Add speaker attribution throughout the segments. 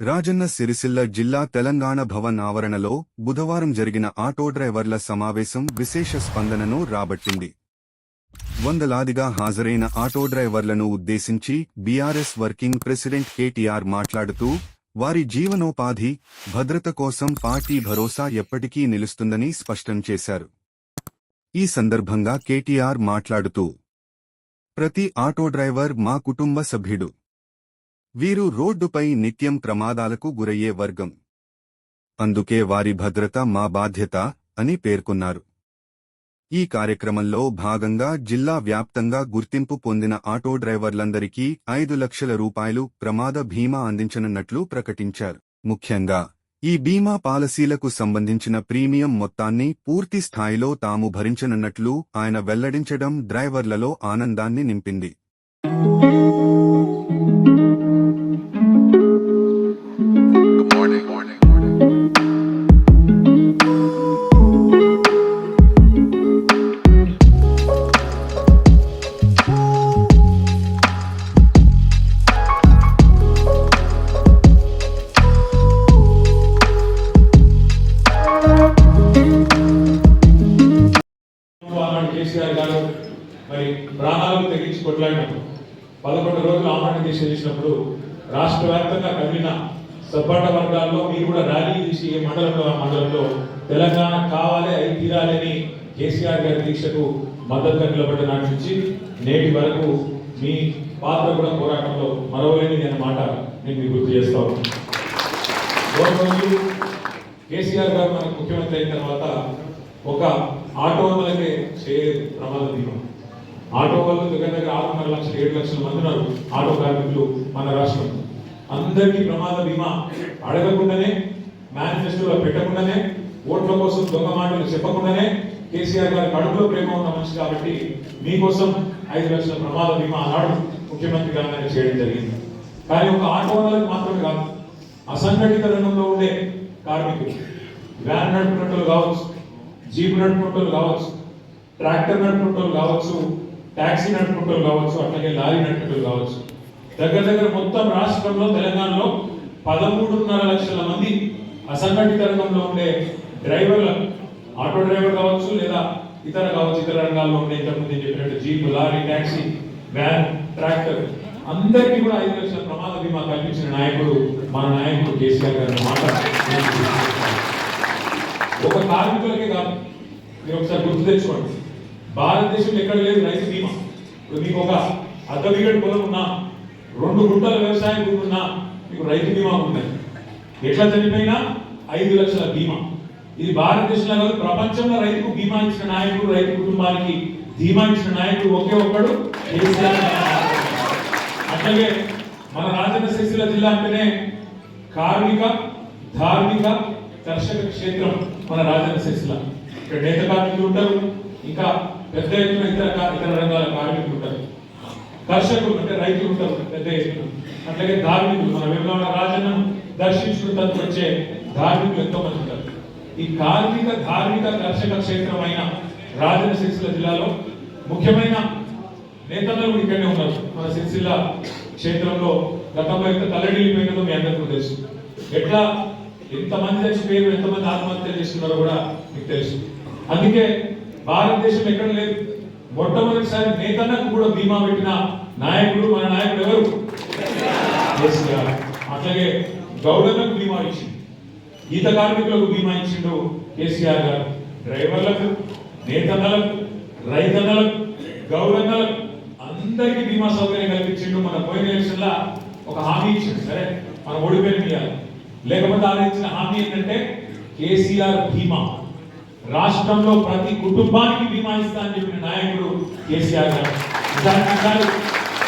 Speaker 1: రాజన్న సిరిసిల్ల జిల్లా తెలంగాణ భవన్ ఆవరణలో బుధవారం జరిగిన ఆటో డ్రైవర్ల సమావేశం విశేష స్పందనను రాబట్టింది. వందలాదిగా హాజరైన ఆటో డ్రైవర్లను ఉద్దేశించి బీఆర్ఎస్ వర్కింగ్ ప్రెసిడెంట్ కేటీఆర్ మాట్లాడుతూ వారి జీవనోపాధి భద్రత కోసం పార్టీ భరోసా ఎప్పటికీ నిలుస్తుందని స్పష్టం చేశారు. ఈ సందర్భంగా కేటీఆర్ మాట్లాడుతూ ప్రతి ఆటో డ్రైవర్ మా కుటుంబ సభ్యుడు. వీరు రోడ్డుపై నిత్యం ప్రమాదాలకు గురయ్యే వర్గం. అందుకే వారి భద్రత మా బాధ్యత అని పేర్కొన్నారు. ఈ కార్యక్రమంలో భాగంగా జిల్లా వ్యాప్తంగా గుర్తింపు పొందిన ఆటో డ్రైవర్లందరికీ ఐదు లక్షల రూపాయలు ప్రమాద బీమా అందించనున్నట్లు ప్రకటించారు. ముఖ్యంగా ఈ బీమా పాలసీలకు సంబంధించిన ప్రీమియం మొత్తాన్ని పూర్తి స్థాయిలో తాము భరించనున్నట్లు ఆయన వెల్లడించడం డ్రైవర్లలో ఆనందాన్ని నింపింది.
Speaker 2: గుర్తు కేసీఆర్ గారు మనకు ముఖ్యమంత్రి అయిన తర్వాత ఒక ఆటో వాళ్ళకే చేయలేదు ప్రమాద బీమా ఆటో వాళ్ళు దగ్గర దగ్గర ఆరున్నర లక్షలు ఏడు లక్షల మంది ఉన్నారు ఆటో కార్మికులు మన రాష్ట్రం అందరికీ ప్రమాద బీమా అడగకుండానే మేనిఫెస్టోలో పెట్టకుండానే ఓట్ల కోసం దొంగ మాటలు చెప్పకుండానే కేసీఆర్ గారి కడుపులో ప్రేమ ఉన్న మనిషి కాబట్టి మీకోసం ఐదు లక్షల ప్రమాద బీమా ఆనాడు ముఖ్యమంత్రి గారు చేయడం జరిగింది. కానీ ఒక ఆటో వాళ్ళకి మాత్రమే కాదు అసంఘటిత రంగంలో ఉండే కార్మికులు వ్యాన్ నడుపుకుంటూ కావచ్చు జీప్ నడుపుకుంటూ కావచ్చు ట్రాక్టర్ నడుపుకుంటూ కావచ్చు ట్యాక్సీ నడుపుకుంటూ కావచ్చు అట్లాగే లారీ నడుపుకుంటూ కావచ్చు. దగ్గర దగ్గర మొత్తం రాష్ట్రంలో తెలంగాణలో పదమూడున్నర లక్షల మంది అసంఘటిత రంగంలో ఉండే డ్రైవర్ల ఆటో డ్రైవర్ కావచ్చు లేదా ఇతర కావచ్చు ఇతర రంగాల్లో ఉండే ఇంతకుముందు చెప్పినట్టు jeep lorry taxi van tractor అందరికీ కూడా ఐదు లక్షల ప్రమాద బీమా కల్పించిన నాయకుడు మన నాయకుడు కేసీఆర్ గారి మాట ఒక కార్మికులకే కాదు మీరు ఒకసారి గుర్తు తెచ్చుకోండి. భారతదేశంలో ఎక్కడ లేదు రైతు బీమా. ఇప్పుడు మీకు ఒక అర్ధ బిగడు పొలం ఉన్నా రెండు గుంటల వ్యవసాయం భూమి ఉన్నా మీకు రైతు బీమా ఉంది ఎట్లా చనిపోయినా ఐదు లక్షల బీమా. ఇది భారతదేశంలో కాదు ప్రపంచంలో రైతుకు బీమా ఇచ్చిన నాయకుడు రైతు కుటుంబానికి ధీమా ఇచ్చిన నాయకుడు ఒకే ఒక్కడు కేసీఆర్ అట్లాగే మన రాజన్న సిరిసిల్ల జిల్లా అంటేనే కార్మిక ధార్మిక దర్శక క్షేత్రం మన రాజన్న సిరిసిల్ల ఇక్కడ నేత కార్మికులు ఉంటారు ఇంకా పెద్ద ఎత్తున ఇతర ఇతర రంగాల కార్మికులు ఉంటారు. కర్షకులు అంటే రైతులు ఉంటారు పెద్ద ఎత్తున. అట్లాగే ధార్మికులు మన వేమల రాజన్న దర్శించుకుంటూ వచ్చే ధార్మికులు ఎంతో మంది ఉంటారు. ఈ కార్మిక ధార్మిక దర్శక క్షేత్రమైన రాజన్న సిరిసిల్ల జిల్లాలో ముఖ్యమైన నేతలు కూడా ఇక్కడనే ఉన్నారు. మన సిరిసిల్ల క్షేత్రంలో గతంలో ఎంత తల్లడిల్లిపోయినదో మీ అందరికీ తెలుసు. ఎట్లా ఎంతమంది చచ్చిపోయారు ఎంతమంది ఆత్మహత్య చేస్తున్నారో కూడా మీకు తెలుసు. అందుకే భారతదేశం ఎక్కడ లేదు. మొట్టమొదటిసారి నేతన్నకు కూడా బీమా పెట్టిన నాయకుడు మన నాయకుడు ఎవరు? కేసీఆర్ అట్లాగే గౌడలకు బీమా ఇచ్చింది ఈత కార్మికులకు బీమా ఇచ్చిండు కేసీఆర్ గారు. డ్రైవర్లకు నేతన్నలకు రైతన్నలకు గౌరన్నలకు అందరికీ బీమా సౌకర్యం కల్పించిండు. మన పోయిన ఎలక్షన్ లా ఒక హామీ ఇచ్చిండు. సరే మనం ఓడిపోయిన ఇవ్వాలి లేకపోతే ఆయన ఇచ్చిన హామీ ఏంటంటే కేసీఆర్ బీమా. రాష్ట్రంలో ప్రతి కుటుంబానికి బీమా ఇస్తా అని చెప్పిన నాయకుడు కేసీఆర్ గారు.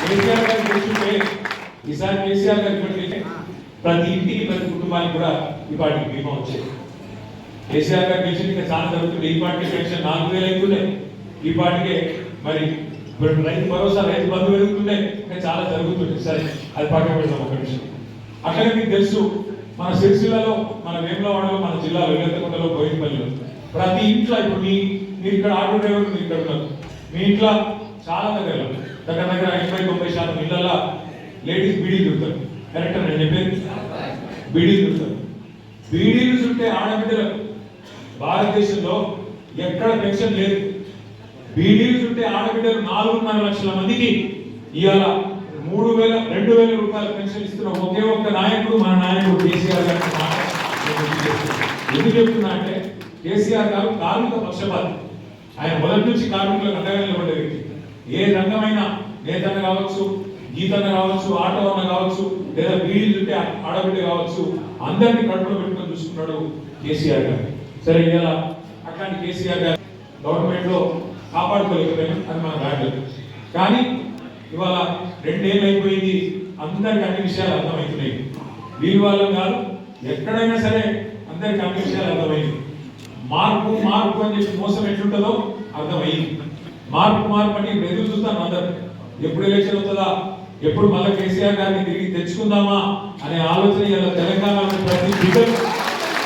Speaker 2: కేసీఆర్ గారు గెలుచుంటే ఈసారి కేసీఆర్ గారు ఇప్పటికే ప్రతి ఇంటికి ప్రతి కుటుంబానికి కూడా ఈ బీమా వచ్చేది. కేసీఆర్ గారు గెలిచిన ఇంకా చాలా జరుగుతుంది. ఈ పాటికి పెన్షన్ నాలుగు వేలు అవుతుండే. ఈ పాటికే మరి ఇప్పుడు రైతు భరోసా రైతు బంధు పెరుగుతుండే ఇంకా చాలా జరుగుతుంది. సరే అది పక్కన పెడతాం ఒక విషయం అట్లనే మీకు తెలుసు మన సిరిసిల్లలో మన వేములవాడలో మన జిల్లాలో వెల్లెత్తకుంటలో బోయినపల్లిలో ప్రతి ఇంట్లో ఇప్పుడు మీ మీరు ఇక్కడ ఆటో డ్రైవర్ మీరు ఇక్కడ ఉన్నారు. మీ ఇంట్లో చాలా దగ్గర దగ్గర దగ్గర ఎనభై తొంభై శాతం ఇళ్ళల్లో లేడీస్ బీడీ తిరుగుతారు కరెక్ట్ నేను చెప్పేది? బీడీలు చుట్టారు బీడీలు చుట్టే ఆడబిడ్డలకు భారతదేశంలో ఎక్కడ పెన్షన్ లేదు. బీడీలు చుట్టే ఆడబిడ్డలు నాలుగున్నర లక్షల మందికి ఇవాళ మూడు వేల రెండు వేల రూపాయల పెన్షన్ ఇస్తున్న ఒకే ఒక్క నాయకుడు మన నాయకుడు కేసీఆర్ గారు ఎందుకు చెప్తున్నా? అంటే కేసీఆర్ గారు కార్మిక పక్షపాతి. ఆయన మొదటి నుంచి కార్మికులకు అండగా నిలబడే వ్యక్తి ఏ రంగమైనా నేతన్న కావచ్చు గీతన్న కావచ్చు ఆటో అన్న కావచ్చు లేదా బీడీలు చుట్టే ఆడబిడ్డ కావచ్చు అందరినీ కడుపులో పెట్టుకొని చూసుకున్నాడు కేసీఆర్ గారు. సరే ఇలా అట్లాంటి కేసీఆర్ గారు గవర్నమెంట్లో కాపాడుకోలేకపోయినాం అది మనం రాగలేదు కానీ ఇవాళ రెండేళ్ళు అయిపోయింది. అందరికి అన్ని విషయాలు అర్థమవుతున్నాయి. వీరి వాళ్ళం కాదు ఎక్కడైనా సరే అందరికి అన్ని విషయాలు అర్థమైంది మార్పు మార్పు అని చెప్పి మోసం ఎట్లుంటుందో అర్థమైంది మార్పు మార్పు అని ఎదురు చూస్తాను అందరు. ఎప్పుడు ఎలక్షన్ అవుతుందా ఎప్పుడు మళ్ళీ కేసీఆర్ గారిని తిరిగి తెచ్చుకుందామా? అనే ఆలోచన ఇలా తెలంగాణలో ప్రతి బిడ్డలు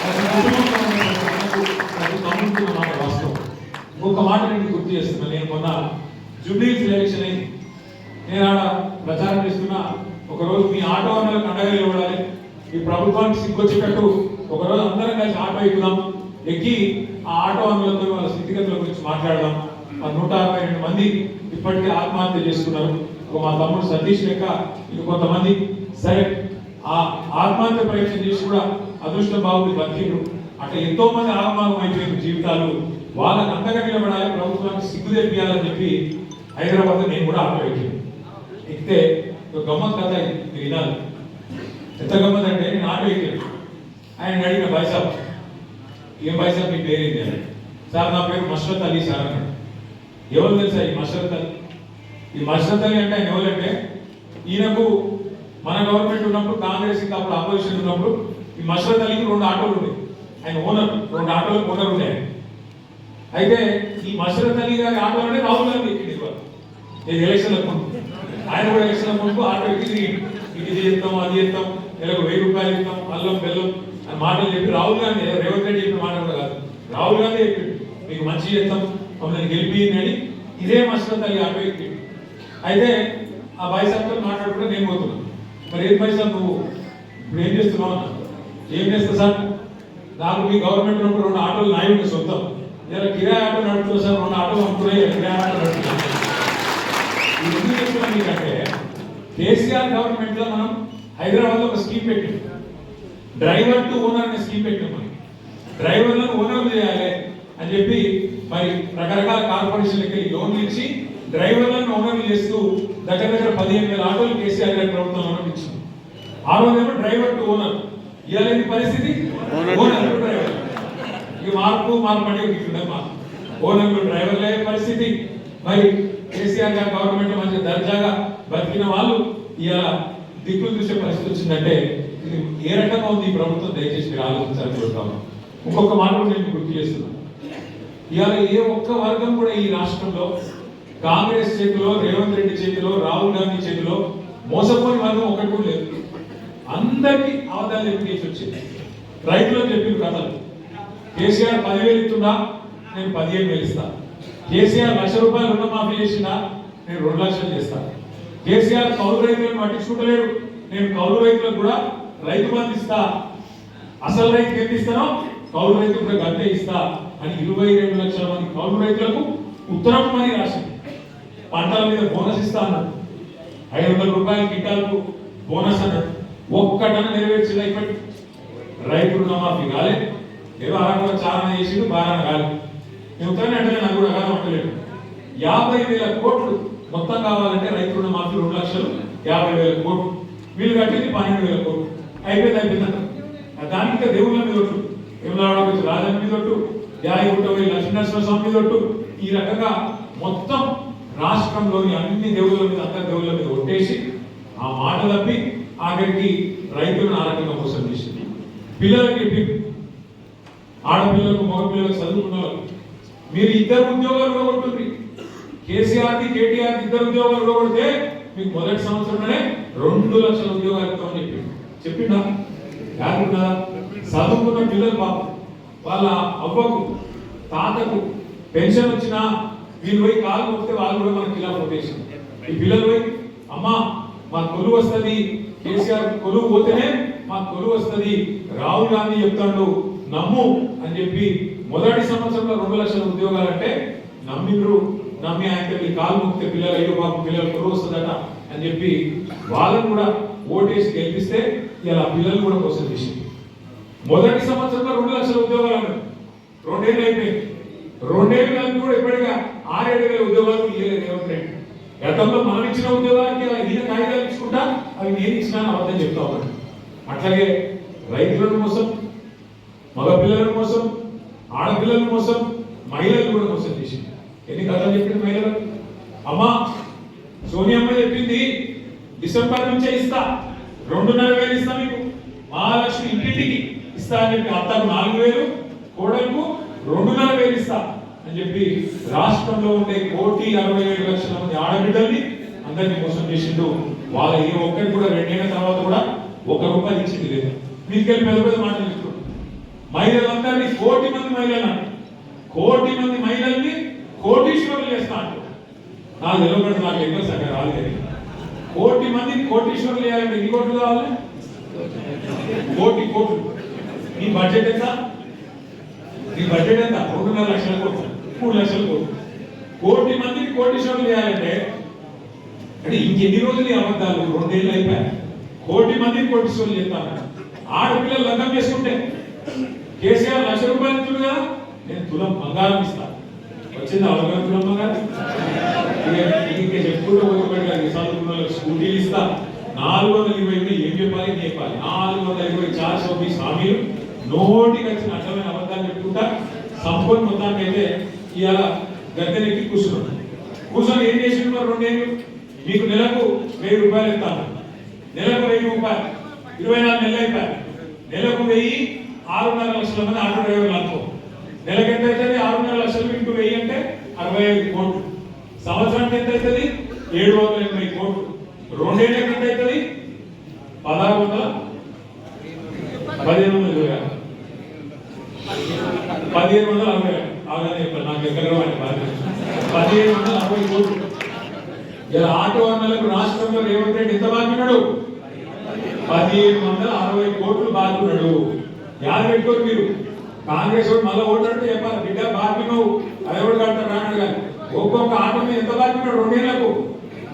Speaker 2: ప్రతి కుటుంబంలో ఉన్న ప్రతి అన్నకు, ప్రతి తమ్ముడికి ఉన్న మాట వాస్తవం ఇంకొక మాట నేను గుర్తు చేస్తున్నా. నేను మొన్న జూబ్లీస్ ఎలక్షన్ అయింది నేను ఆడ ప్రచారం చేస్తున్నా. ఒకరోజు మీ ఆటో అన్నలకు అండగా నిలబడాలి ఈ ప్రభుత్వానికి సిగ్గొచ్చేటట్టు ఒకరోజు అందరం కలిసి ఆటో ఎక్కుదాం. ఎక్కి ఆ ఆటో అన్నలతో వాళ్ళ స్థితిగతుల గురించి మాట్లాడదాం. ఆ నూట అరవై రెండు మంది ఇప్పటికే ఆత్మహత్య చేసుకున్నారు. ఒక మా తమ్ముడు సతీష్ లెక్క ఇది కొంతమంది. సరే ఆ ఆత్మహత్య పరీక్ష చేసి కూడా అదృష్టం బాగుంది బతికిండు అట్లా ఎంతో మంది ఆగమాగం అయిపోయింది జీవితాలు. వాళ్ళని అండగా నిలబడాలి ప్రభుత్వానికి సిగ్గు తెప్పియాలని చెప్పి హైదరాబాద్ నేను కూడా ఆటో ఎక్కితే ఒక గమ్మత్ కథ వినాలి. ఎంత గమ్మత్ అంటే నేను ఆటో ఎక్కాను ఆయన అడిగిన బైసాబ్ ఏం బైసాబ్ మీ పేరేంది అని. సార్ నా పేరు మషరత్ అలీ సార్ అన్నాడు. ఎవరు తెలుసా ఈ మషరత్ అలీ? ఈ మషరత్ అలీ అంటే ఆయన ఎవరంటే ఈయనకు మన గవర్నమెంట్ ఉన్నప్పుడు కాంగ్రెస్ ఇంకా అప్పుడు అపోజిషన్ ఉన్నప్పుడు ఈ మషరత్ అలీకి రెండు ఆటోలు ఉన్నాయి ఆయన ఓనర్ రెండు ఆటోలకు ఓనర్ ఉన్నాయి అయితే ఈ మషరత్ అలీ గారి ఆటో అంటే రాహుల్ గాంధీ ఎక్కింది ఇవాళ. ఇది ఎలక్షన్ ముందు. ఆయన కూడా ఎలక్షన్ల ముందు ఆటో ఎక్కి ఇది చేస్తాం అది చేస్తాం నెలకు వెయ్యి రూపాయలు ఇస్తాం అల్లం బెల్లం అని మాటలు చెప్పి రాహుల్ గాంధీ రేవంత్ రెడ్డి చెప్పిన మాట కూడా కాదు. రాహుల్ గాంధీ చెప్పిండు మీకు మంచి చేస్తాం మమ్మల్ని గెలిపి అని ఇదే మషరత్ అలీ ఆటో ఎక్కిండు అయితే ఆ బైసాబ్తో మాట్లాడుకుంటే నేను పోతున్నాను మరి ఏం పైసా నువ్వు? ఇప్పుడు ఏం చేస్తున్నావు అన్న? ఏం చేస్తా సార్? నాకు మీ గవర్నమెంట్ రెండు ఆటోలు నాయుడు సొంతం. ఇలా కిరాయి ఆటో నడుపుతున్నా సార్ రెండు ఆటోలు అమ్ముతున్నాయి కిరాయి ఆటో నడుపుతున్నాయి ఇది ఎందుకు చెప్తున్నా మీకంటే కేసీఆర్ గవర్నమెంట్లో మనం హైదరాబాద్లో ఒక స్కీమ్ పెట్టాం. డ్రైవర్ టు ఓనర్ అనే స్కీమ్ పెట్టాం మనం. డ్రైవర్లను ఓనర్ చేయాలి అని చెప్పి మరి రకరకాల కార్పొరేషన్లకి లోన్లు ఇచ్చి డ్రైవర్లను ఓనర్లు చేస్తూ దగ్గర దగ్గర పదిహేను వేల ఆటోలు కేసీఆర్ గారి ప్రభుత్వం లోన్ ఇచ్చింది. ఆ రోజేమో డ్రైవర్ టు ఓనర్. ఏంటి పరిస్థితి? Owner driver. ఈ మార్పు మార్పడి అంటే ఇట్లుండే డ్రైవర్లే పరిస్థితి. మరి కేసీఆర్ గారు గవర్నమెంట్ మంచి దర్జాగా బతికిన వాళ్ళు ఇలా దిక్కులు చూసే పరిస్థితి వచ్చిందంటే ఇది ఏ రకంగా ఉంది ఈ ప్రభుత్వం? దయచేసి మీరు ఆలోచించాలని కోరుతాము ఇంకొక మాట నేను గుర్తు చేస్తున్నాను ఇవాళ ఏ ఒక్క వర్గం కూడా ఈ రాష్ట్రంలో కాంగ్రెస్ చేతిలో రేవంత్ రెడ్డి చేతిలో రాహుల్ గాంధీ చేతిలో మోసపోని వర్గం ఒకటి కూడా లేదు. అందరికీ అవతాలు ఎప్పుడు చేసి వచ్చింది. రైతులకు చెప్పిన కథలు. కేసీఆర్ పదివేలు ఇస్తున్నా నేను పదిహేను వేలు ఇస్తా. కేసీఆర్ లక్ష రూపాయలు రుణమాఫీ చేసినా నేను రెండు లక్షలు చేస్తాను కేసీఆర్ కౌలు రైతులను పట్టించుకుంటలేడు నేను కౌలు రైతులకు కూడా రైతు బంధు ఇస్తా. అసలు రైతుకి ఎంత ఇస్తానో కౌలు రైతు కూడా గంటే ఇస్తా అని ఇరవై రెండు లక్షల మంది కౌలు రైతులకు ఉత్తరం అని రాసింది పంటల మీద బోనస్ ఇస్తా అన్నారు. ఐదు వందల రూపాయల కింటాలకు బోనస్ అన్నారు. ఒక్కటన నెరవేర్చిన ఇప్పటి రైతు రుణమాఫీ కాలేదు ఏదో అలా చాలా చేసిండు బాగా కాలేదు. నేను అంటే నాకు కూడా కాలం ఉండలేదు యాభై వేల కోట్లు మొత్తం కావాలంటే రైతు రుణమాఫీ రెండు లక్షలు యాభై వేల కోట్లు. వీళ్ళు కట్టింది పన్నెండు వేల కోట్లు. అయిపోయింది అయిపోయిందంట దానికి దేవుళ్ళ మీద ఒట్టు. దేవుళ్ళ రాజన్ మీద ఒట్టు యాభై ఒకటి లక్ష్మీనరసింహ స్వామి మీద ఒట్టు. ఈ రకంగా మొత్తం రాష్ట్రంలోని అన్ని దేవుళ్ళ మీద అందరి దేవుళ్ళ మీద ఒట్టేసి ఆ మాట తప్పి ఆఖరికి రైతులను ఆ రకంగా మోసం చేసింది. పిల్లలకి ఆడపిల్లలకు మగపిల్లలకు చదువుకున్న మీరు ఇద్దరు ఉద్యోగాలు ఇవ్వగొట్టుంది కేసీఆర్ కేటీఆర్ ఇద్దరు ఉద్యోగాలు ఇవ్వగొడితే మీకు మొదటి సంవత్సరంలోనే రెండు లక్షల ఉద్యోగాలు ఇస్తామని చెప్పి చెప్పిండా? కాకుండా చదువుకున్న పిల్లలు పాపం. వాళ్ళ అవ్వకు తాతకు పెన్షన్ వచ్చినా వీళ్ళు పోయి కాలు కొడితే వాళ్ళు కూడా మనకి ఇలా కొట్టేసింది ఈ పిల్లలు పోయి అమ్మా మా కొలువు వస్తుంది. కేసీఆర్ కొలువు పోతేనే మాకు కొలువు వస్తుంది. రాహుల్ గాంధీ చెప్తాడు నమ్ము అని చెప్పి మొదటి సంవత్సరంలో రెండు లక్షల ఉద్యోగాలు అంటే నమ్మిండ్రు నమ్మి ఆయనకి కాలు ముక్తే పిల్లలు అయ్యో బాబు పిల్లలు కొలువు అని చెప్పి వాళ్ళని కూడా ఓటేసి గెలిపిస్తే ఇలా పిల్లలు కూడా కోసం చేసింది మొదటి సంవత్సరంలో రెండు లక్షల ఉద్యోగాలు అన్నారు రెండేళ్ళు అయిపోయింది రెండేళ్ళు కలిపి కూడా ఇప్పటిగా ఆరేడు వేల ఉద్యోగాలు ఇయ్యలేదు రేవంత్ గతంలో మనం ఇచ్చిన ఉద్యోగాలకి ఈయన కాగితాలు ఇచ్చుకుంటా అవి నేను ఇచ్చినా అబద్ధం చెప్తా ఉన్నాను అట్లాగే రైతులను మగ పిల్లల కోసం ఆడపిల్లల కోసం మహిళల కూడా మోసం చేసింది. ఎన్ని కథలు చెప్పింది మహిళలు? అమ్మా సోనియమ్మ చెప్పింది డిసెంబర్ నుంచే ఇస్తా రెండున్నర వేలు ఇస్తా మీకు. మహాలక్ష్మి ఇంటింటికి ఇస్తా అని చెప్పి అత్తకు నాలుగు వేలు కోడలకు రెండున్నర వేలు ఇస్తా అని చెప్పి రాష్ట్రంలో ఉండే కోటి అరవై ఏడు లక్షల మంది ఆడబిడ్డల్ని అందరినీ మోసం చేసిండు. వాళ్ళ ఏ ఒక్కరికి కూడా రెండేళ్ళ తర్వాత కూడా ఒక రూపాయి ఇచ్చింది లేదు. మీకు పెద్ద పెద్ద మాటలు మహిళలందరినీ కోటి మంది మహిళలు కోటి మంది మహిళల్ని కోటీశ్వరులు చేస్తాను అంటారు. నాకు తెలియకుండా నాకు ఎక్కువ సగం రాలేదు కోటి మందిని కోటీశ్వరులు చేయాలంటే ఎన్ని కోట్లు కావాలి? కోటి కోట్లు. నీ బడ్జెట్ ఎంత? నీ బడ్జెట్ ఎంత? రెండున్నర లక్షల కోట్లు. మూడు లక్షల కోట్లు. కోటి మందిని కోటీశ్వరులు చేయాలంటే అంటే ఇంకెన్ని రోజులు ఈ అబద్ధాలు? రెండేళ్ళు అయిపోయాయి. కోటి మందిని కోటీశ్వరులు చెప్తాను ఆడపిల్లలు లగ్నం చేసుకుంటే కేసీఆర్ లక్ష రూపాయలు ఇస్తుంది కదా నేను తులం బంగారం ఇస్తాను వచ్చింది అవగాహన తులం బంగారం? ఇంకా చెప్పుకుంటూ పోయిపోయి కాదు స్కూటీలు ఇస్తా. నాలుగు వందల ఇరవై ఎనిమిది ఏం చెప్పాలి ఏం చెప్పాలి నాలుగు వందల ఇరవై చార్ చౌబీస్ స్వామిలు నోటికి వచ్చిన అర్థమైన అబద్ధాలు చెప్పుకుంటా. సంపూర్ణ మొత్తానికి అయితే ఇవాళ గద్దెనెక్కి కూర్చున్నాడు. కూర్చొని ఏం చేసి ఉన్నారు రెండేళ్ళు? మీకు నెలకు వెయ్యి రూపాయలు ఇస్తాను. నెలకు వెయ్యి రూపాయలు. ఇరవై నాలుగు నెలలు అయిపోయాయి. నెలకు వెయ్యి ఆరున్నర లక్షల మంది ఆటో డ్రైవర్లు అనుకో నెలకు ఎంత అవుతుంది? ఆరున్నర లక్షలు ఇంటూ వెయ్యి అంటే అరవై ఐదు కోట్లు. సంవత్సరానికి ఎంత అవుతుంది? ఏడు వందల ఎనభై కోట్లు. రెండేళ్ళకి ఎంత అవుతుంది? పదహారు వందల పదిహేను వందల ఇరవై ఆరు. పదిహేను వందల అరవై ఆరు. అవగానే చెప్పాను నాకు ఎక్కడ పదిహేను వందల అరవై కోట్లు. ఇలా ఆటో అన్నలకు రాష్ట్రంలో రేవంత్ రెడ్డి ఎంత బాగున్నాడు? పదిహేను వందల అరవై కోట్లు బాగున్నాడు. యాద పెట్టుకోరు మీరు? కాంగ్రెస్ వాడు మళ్ళీ ఓటాడితే చెప్పాలి. బిడ్డ బాకి నువ్వు. అదెవడు కడతాడు రానాడు కానీ ఒక్కొక్క ఆట మీద ఎంత బాగున్నాడు రెండేళ్ళకు.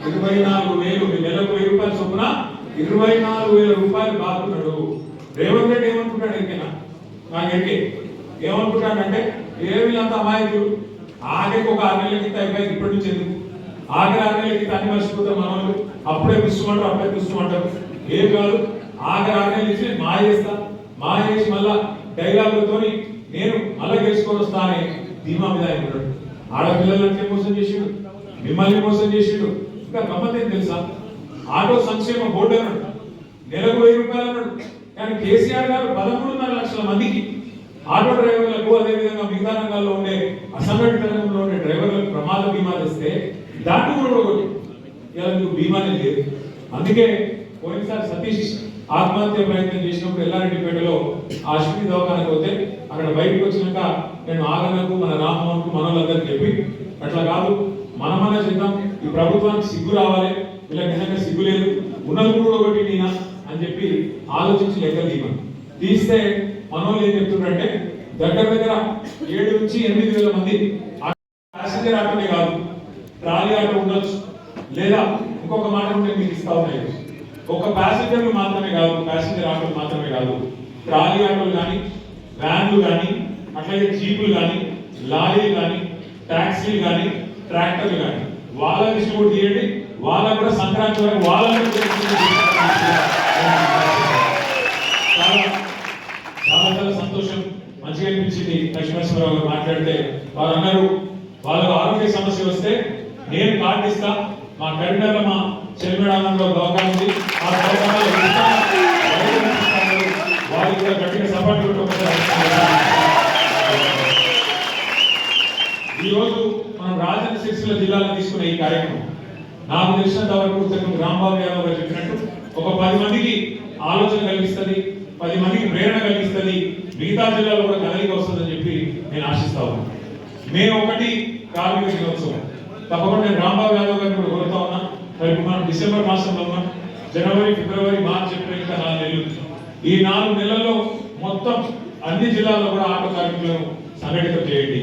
Speaker 2: ఇరవై నాలుగు వేలు నెలకు వెయ్యి రూపాయలు చొప్పున ఇరవై నాలుగు వేల రూపాయలు బాగున్నాడు రేవంత్ రెడ్డి ఏమనుకుంటాడు ఎక్కినా నాకు ఎక్కి ఏమనుకుంటాడంటే ఏ వీళ్ళంతా అమాయకులు? ఆఖరికి ఒక ఆరు నెలల కింద అయిపోయింది. ఇప్పటి నుంచి ఎందుకు? ఆఖరి ఆరు నెలల కింద అన్ని మర్చిపోతారు మనవాళ్ళు. అప్పుడే పిస్తుమంటారు అప్పుడే పిస్తుమంటారు ఏం కాదు. ఆఖరి ఆరు నెలలు ఇచ్చి నేను మా చేస్తా. మా మళ్ళా డైలాగులతో నేను మళ్ళా గెలుచుకొని వస్తా ధీమా మీద ఆయన ఆడపిల్లలంటే మోసం చేసిండు మిమ్మల్ని మోసం చేసిండు. ఇంకా గమ్మతేం తెలుసా? ఆటో సంక్షేమ బోర్డు అన్నాడు. నెలకు వెయ్యి రూపాయలు అన్నాడు. కానీ కేసీఆర్ గారు పదమూడున్నర లక్షల మందికి ఆటో డ్రైవర్లకు అదేవిధంగా మిగతా రంగాల్లో ఉండే అసంఘటిత రంగంలో ఉండే డ్రైవర్లకు ప్రమాద బీమా తెస్తే దాన్ని కూడా ఒకటి. ఇలా మీకు బీమానే లేదు. అందుకే పోయినసారి సతీష్ ఆత్మహత్య ప్రయత్నం చేసినప్పుడు ఎల్లారెడ్డిపేటలో ఆ అశ్విని దవాఖానకు పోతే అక్కడ బయటకు వచ్చినాక నేను ఆగనకు మన రామ్మోహన్కు మనోళ్ళందరికీ చెప్పి అట్లా కాదు. మనమన్నా చేద్దాం. ఈ ప్రభుత్వానికి సిగ్గు రావాలి. ఇలా నిజంగా సిగ్గు లేదు. ఉన్నది కూడా ఒకటి నేనా? అని చెప్పి ఆలోచించి లెక్క తీయమని. తీస్తే మనోళ్ళు ఏం చెప్తున్నారంటే దగ్గర దగ్గర ఏడు నుంచి ఎనిమిది వేల మంది ప్యాసింజర్ ఆటోనే కాదు ట్రాలీ ఆటో ఉండొచ్చు లేదా ఇంకొక మాట ఉంటే మీకు ఇస్తా ఉన్నాయి ఒక ప్యాసింజర్లు మాత్రమే కాదు ప్యాసింజర్ ఆటోలు మాత్రమే కాదు ట్రాలీ ఆటోలు కానీ వ్యాన్లు కానీ అట్లాగే జీపులు కానీ లారీలు కానీ ట్యాక్సీలు కానీ ట్రాక్టర్లు కానీ. వాళ్ళ విషయం కూడా తీయండి వాళ్ళకు కూడా సంక్రాంతి వరకు వాళ్ళకు చాలా చాలా సంతోషం మంచిగా అనిపించింది. లక్ష్మేశ్వరరావు గారు మాట్లాడితే వారు అన్నారు వాళ్ళకు ఆరోగ్య సమస్య వస్తే నేను కార్డు ఇస్తా మా కరీంనగర్ మా చెల్లిమేడానంలో దోకా ఉంది. ఆ దోకాలో ఉచితంగా వైద్యం ఇస్తారు. వారికి కూడా గట్టిగా సపోర్ట్ మనం రాజన్న సిరిసిల్ల జిల్లాలో తీసుకున్న ఈ కార్యక్రమం. నాకు తెలిసినంత వరకు ఇంతకు రాంబాబు యాదవ్ గారు చెప్పినట్టు ఒక పది మందికి ఆలోచన కలిగిస్తుంది పది మందికి ప్రేరణ కలిగిస్తుంది మిగతా జిల్లాలో కూడా కదలిక వస్తుందని చెప్పి నేను ఆశిస్తా ఉన్నాను. మే ఒకటి కార్మిక దినోత్సవం. తప్పకుండా నేను రాంబాబు యాదవ్ గారిని కూడా కోరుతా ఉన్నా. రేపు మనం డిసెంబర్ మాసంలో ఉన్నాం. జనవరి ఫిబ్రవరి మార్చ్ ఏప్రిల్ నాలుగు నెలలు ఈ నాలుగు నెలల్లో మొత్తం అన్ని జిల్లాల్లో కూడా ఆటో కార్మికులను సంఘటితం చేయండి.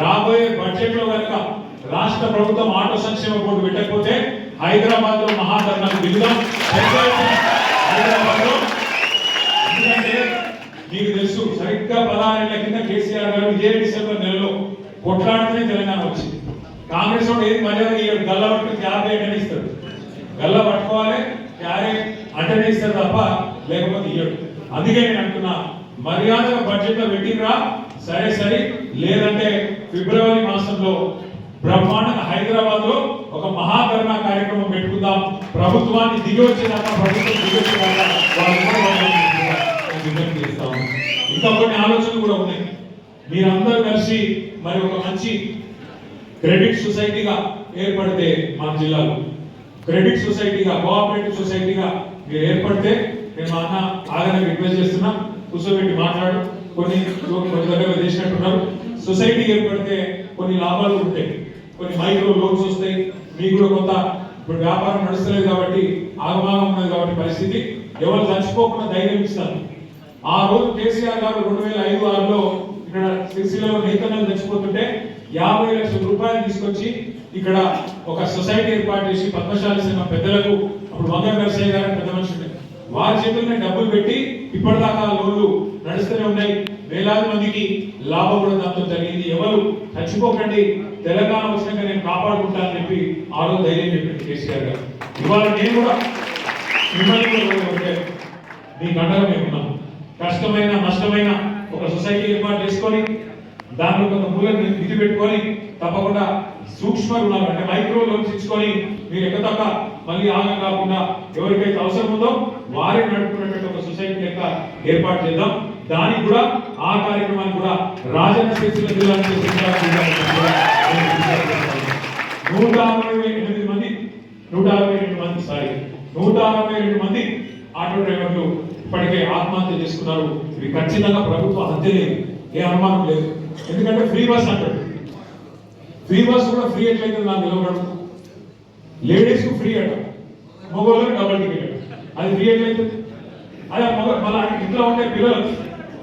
Speaker 2: రాబోయే బడ్జెట్లో కనుక రాష్ట్ర ప్రభుత్వం ఆటో సంక్షేమ బోర్డు పెట్టకపోతే హైదరాబాద్లో మహాధర్నాకు దిగుదాం హైదరాబాద్లో ఎందుకంటే మీకు తెలుసు సరిగ్గా పదహారేళ్ళ కింద కేసీఆర్ గారు ఇదే డిసెంబర్ నెలలో కొట్లాడితేనే తెలంగాణ వచ్చింది. కాంగ్రెస్ వాడు ఏది మర్యాద ఇయ్యడు? గల్ల పట్టుకుని యాభై ఇస్తాడు. గల్ల పట్టుకోవాలి క్యారే అంటేనే తప్ప లేకపోతే ఇయ్యడు. అందుకే నేను అంటున్నా మర్యాదగా బడ్జెట్లో పెట్టినరా సరే సరే. లేదంటే ఫిబ్రవరి మాసంలో బ్రహ్మాండంగా హైదరాబాద్లో ఒక మహాకరుణ కార్యక్రమం పెట్టుకుందాం. ప్రభుత్వాన్ని దిగి వచ్చేదాకా ప్రభుత్వం దిగి వచ్చేదాకా చేస్తాము ఇంకా కొన్ని ఆలోచనలు కూడా ఉన్నాయి. మీరందరూ కలిసి మరి ఒక మంచి క్రెడిట్ సొసైటీగా ఏర్పడితే మన జిల్లాలో. క్రెడిట్ సొసైటీగా కోఆపరేటివ్ సొసైటీగా మీరు ఏర్పడితే మేము మా అన్న ఆగనే రిక్వెస్ట్ చేస్తున్నా. కూర్చోబెట్టి మాట్లాడు. కొన్ని కొన్ని దగ్గర చేసినట్టున్నారు. సొసైటీ ఏర్పడితే కొన్ని లాభాలు ఉంటాయి. కొన్ని మైక్రో లోన్స్ వస్తాయి. మీకు కూడా కొంత ఇప్పుడు వ్యాపారం నడుస్తలేదు కాబట్టి ఆగమాగం ఉన్నది కాబట్టి పరిస్థితి. ఎవరు చచ్చిపోకుండా ధైర్యం ఇస్తారు. ఆ రోజు కేసీఆర్ గారు రెండు వేల ఐదు ఆరులో ఇక్కడ సిరిసిల్లలో నేతన్నలు చచ్చిపోతుంటే యాభై లక్షల రూపాయలు తీసుకొచ్చి ఇక్కడ ఒక సొసైటీ ఏర్పాటు చేసి పద్మశాలి సంఘం పెద్దలకు అప్పుడు వంగ నరసయ్య గారు పెద్ద మనిషి ఉండే. వారి చేతుల్లోనే డబ్బులు పెట్టి ఇప్పటిదాకా లోన్లు నడుస్తూనే ఉన్నాయి. వేలాది మందికి లాభం కూడా దాంతో జరిగింది. ఎవరు చచ్చిపోకండి తెలంగాణ వచ్చినాక నేను కాపాడుకుంటానని చెప్పి ఆరో ధైర్యం చెప్పింది కేసీఆర్ గారు. ఇవాళ నేను కూడా మిమ్మల్ని మీ గంటగా మేము ఉన్నాం కష్టమైన నష్టమైన ఒక సొసైటీ ఏర్పాటు చేసుకొని దాంట్లో కొంత మూలను నిధి పెట్టుకొని తప్పకుండా సూక్ష్మ రుణాలు అంటే మైక్రో లోన్స్ ఇచ్చుకొని మీరు ఎక్కతక్క మళ్ళీ ఆగం కాకుండా ఎవరికైతే అవసరం ఉందో వారే నడుపుకున్నటువంటి ఒక సొసైటీ యొక్క ఏర్పాటు చేద్దాం. దానికి కూడా ఆ కార్యక్రమాన్ని కూడా రాజన్న సిరిసిల్ల కూడా నూట అరవై ఎనిమిది మంది నూట అరవై రెండు మంది సారీ నూట అరవై రెండు మంది ఆటో డ్రైవర్లు ఇప్పటికే ఆత్మహత్య చేసుకున్నారు. ఇవి ఖచ్చితంగా ప్రభుత్వ హత్య లేదు ఏ అనుమానం లేదు. ఎందుకంటే ఫ్రీ బస్ అంటాడు ఫ్రీ బస్ కూడా ఫ్రీ ఎట్లయితే నాకు నిలబడదు. లేడీస్ ఫ్రీ అట మగవాళ్ళకి డబల్ టికెట్ అది ఫ్రీ ఎట్లయితే? అదే మగ మళ్ళీ ఇంట్లో ఉండే పిల్లలు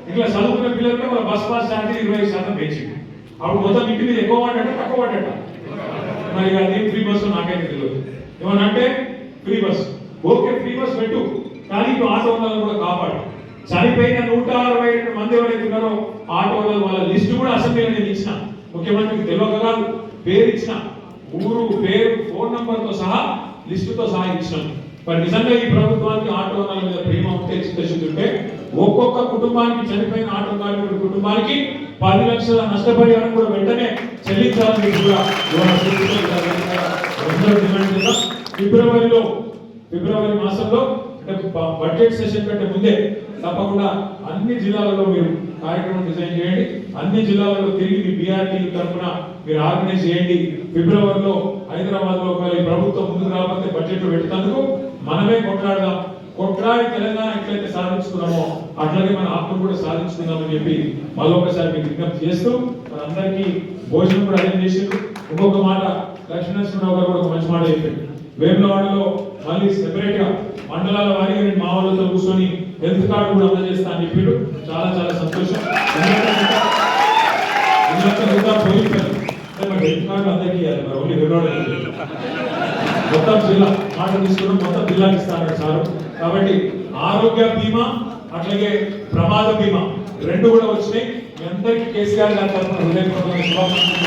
Speaker 2: ఇట్లా చదువుకునే పిల్లలకి మన బస్ పాస్ ఛార్జీ ఇరవై ఐదు శాతం పెంచింది. అప్పుడు మొత్తం ఇంటి మీద ఎక్కువ పడ్డట తక్కువ పడ్డట మరి అది ఫ్రీ బస్సు నాకైతే తెలియదు ఏమన్నా అంటే free bus okay free bus పెట్టు కానీ ఇప్పుడు ఆటో వాళ్ళని కూడా కాపాడు చనిపోయిన నూట అరవై రెండు మంది ఎవరైతే ఉన్నారో ఆటో వాళ్ళ లిస్ట్ లిస్టు కూడా అసెంబ్లీలో నేను ఇచ్చిన ముఖ్యమంత్రికి తెలియక కాదు పేరు ఇచ్చిన. ఊరు పేరు ఫోన్ నంబర్తో సహా లిస్టుతో సహా ఇచ్చినాను మరి నిజంగా ఈ ప్రభుత్వానికి ఆటో మీద ప్రేమ ఉంటే ఉంటే ఒక్కొక్క కుటుంబానికి చనిపోయిన ఆటో కార్మికుడి కుటుంబానికి పది లక్షల నష్టపరిహారం కూడా వెంటనే చెల్లించాలని కూడా ఫిబ్రవరిలో ఫిబ్రవరి మాసంలో బడ్జెట్ సెషన్ కంటే ముందే తప్పకుండా అన్ని జిల్లాలలో మీరు కార్యక్రమం డిజైన్ చేయండి. అన్ని జిల్లాలలో తిరిగి మీ బీఆర్టీ తరఫున మీరు ఆర్గనైజ్ చేయండి. ఫిబ్రవరిలో హైదరాబాద్లో ఒకవేళ ప్రభుత్వం ముందుకు రాకపోతే బడ్జెట్లో మనమే కొట్లాడదాం. కొట్లాడి తెలంగాణ ఎట్లయితే సాధించుకున్నామో అట్లాగే మన ఆత్మ కూడా సాధించుకుందామని చెప్పి మరొకసారి మీకు విజ్ఞప్తి చేస్తూ మనందరికీ భోజనం కూడా అరేంజ్ చేసిండ్రు. ఇంకొక మాట లక్ష్మీనరసింహరావు గారు కూడా ఒక మంచి మాట చెప్పారు. వేములవాడలో మళ్ళీ సెపరేట్గా మండలాల వారీగా నేను మా వాళ్ళతో కూర్చొని హెల్త్ కార్డు కూడా అందజేస్తా అని చెప్పాడు చాలా చాలా సంతోషం. హెల్త్ కార్డు అందరికీ ఇవ్వాలి. మరి ఓన్లీ వేములవాడ మొత్తం జిల్లా మాట తీసుకున్నాం. మొత్తం జిల్లాకి ఇస్తాను సార్. కాబట్టి ఆరోగ్య బీమా అట్లాగే ప్రమాద బీమా రెండు కూడా వచ్చినాయి. మీ అందరికీ కేసీఆర్ గారి తరఫున హృదయపూర్వక శుభాకాంక్షలు